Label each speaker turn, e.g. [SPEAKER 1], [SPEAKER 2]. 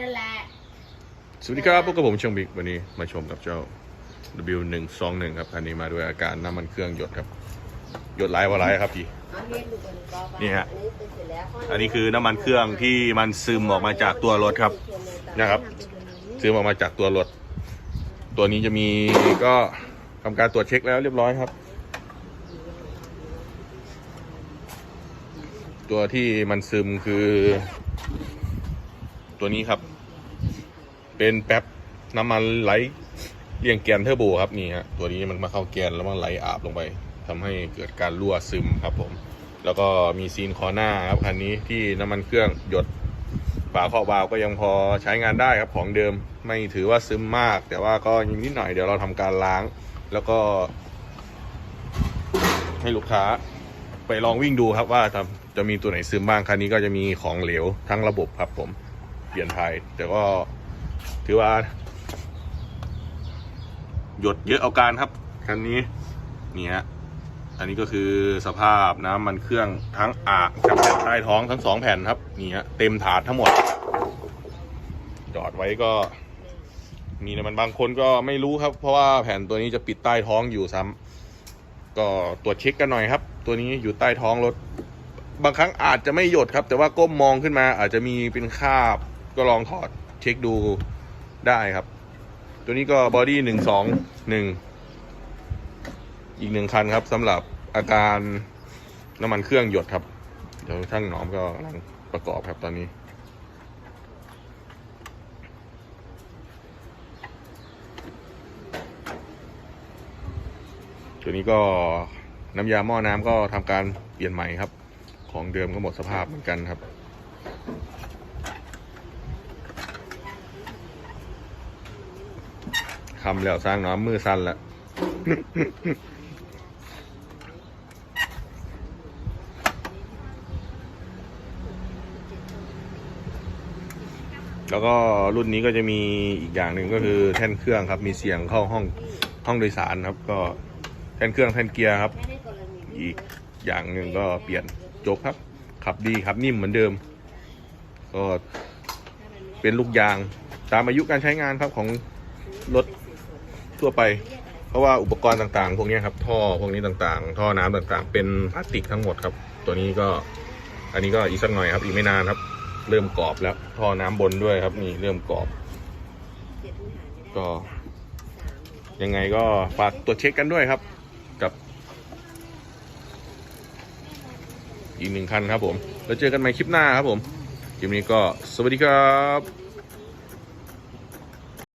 [SPEAKER 1] นั่นแหละ
[SPEAKER 2] สวัสดีครับพวกกับผมเชียงบิ๊กวันนี้มาชมกับเจ้า W121 ครับคันนี้มาด้วยอาการน้ำมันเครื่องหยดครับ หยดไหลว่าไหลครับพี่
[SPEAKER 1] เอาเรียนดูกันก่อน
[SPEAKER 2] นี่ฮะ
[SPEAKER 1] อันนี้เป็นเสร็จแล้ว
[SPEAKER 2] อันนี้คือน้ำมันเครื่องที่มันซึมออกมาจากตัวรถครับ นะครับ ซึมออกมาจากตัวรถ ตัวนี้จะมีก็ทำการตรวจเช็คแล้วเรียบร้อยครับตัวที่มันซึมคือ ตัวนี้ครับ เป็นแป๊บน้ำมันไหลเรียงแกนเทอร์โบครับนี่ฮะตัวนี้มันมาเข้าแกนแล้วมันไหลอาบลงไปทำให้เกิดการรั่วซึมครับ ผม แล้วก็มีซีนคอหน้าครับคันนี้ที่น้ำมันเครื่องหยดฝาครอบวาล์วก็ยังพอใช้งานได้ครับของเดิมไม่ถือว่าซึมมาก แต่ว่าก็ยังนิดหน่อยเดี๋ยวเราทำการล้าง แล้วก็ ให้ลูกค้าไปลองวิ่งดูครับว่าจะมีตัวไหนซึมบ้างคันนี้ก็จะมีของเหลวทั้งระบบครับผม เปลี่ยนไทยแต่ก็ถือว่า หยดเยอะเอาการครับคันนี้นี่ฮะอันนี้ก็คือสภาพน้ำมันเครื่องทั้งอ่างกับแผ่นใต้ท้องทั้งสองแผ่นครับนี่ฮะเต็มถาดทั้งหมด จอดไว้ก็มีนะมันบางคนก็ไม่รู้ครับ เพราะว่าแผ่นตัวนี้จะปิดใต้ท้องอยู่ซ้ำก็ตรวจเช็คกันหน่อยครับ ตัวนี้อยู่ใต้ท้องรถ บางครั้งอาจจะไม่หยดครับ แต่ว่าก้มมองขึ้นมาอาจจะมีเป็นคราบ ก็ลองถอดเช็คดูได้ครับ ตัวนี้ก็บอดี้หนึ่งสองหนึ่งอีกหนึ่งคันครับสำหรับอาการน้ำมันเครื่องหยดครับ เดี๋ยวช่างหนอมก็กำลังประกอบครับตอนนี้ ตัวนี้ก็น้ำยาหม้อน้ำก็ทำการเปลี่ยนใหม่ครับ ของเดิมก็หมดสภาพเหมือนกันครับ คำแล้วสร้างน้ำมือสั้นละแล้วก็รุ่นนี้ก็จะมีอีกอย่างหนึ่งก็คือแท่นเครื่องครับ มีเสียงเข้าห้องห้องโดยสารครับ ก็แท่นเครื่องแท่นเกียร์ครับ อีกอย่างหนึ่งก็เปลี่ยนจกครับ ขับดีครับนิ่มเหมือนเดิม ก็เป็นลูกยางตามอายุการใช้งานครับของรถ ทั่วไป เพราะว่าอุปกรณ์ต่างๆ พวกนี้ครับท่อพวกนี้ต่างๆ ท่อน้ำต่างๆ เป็นพลาสติกทั้งหมดครับ ตัวนี้ก็อันนี้ก็อีกสักหน่อยครับ อีกไม่นานครับ เริ่มกรอบแล้วท่อน้ำบนด้วยครับนี่เริ่มกรอบก็ยังไงก็ฝากตรวจเช็คกันด้วยครับ กับ อีกหนึ่งคันครับผม แล้วเจอกันใหม่คลิปหน้าครับผม คลิปนี้ก็สวัสดีครับ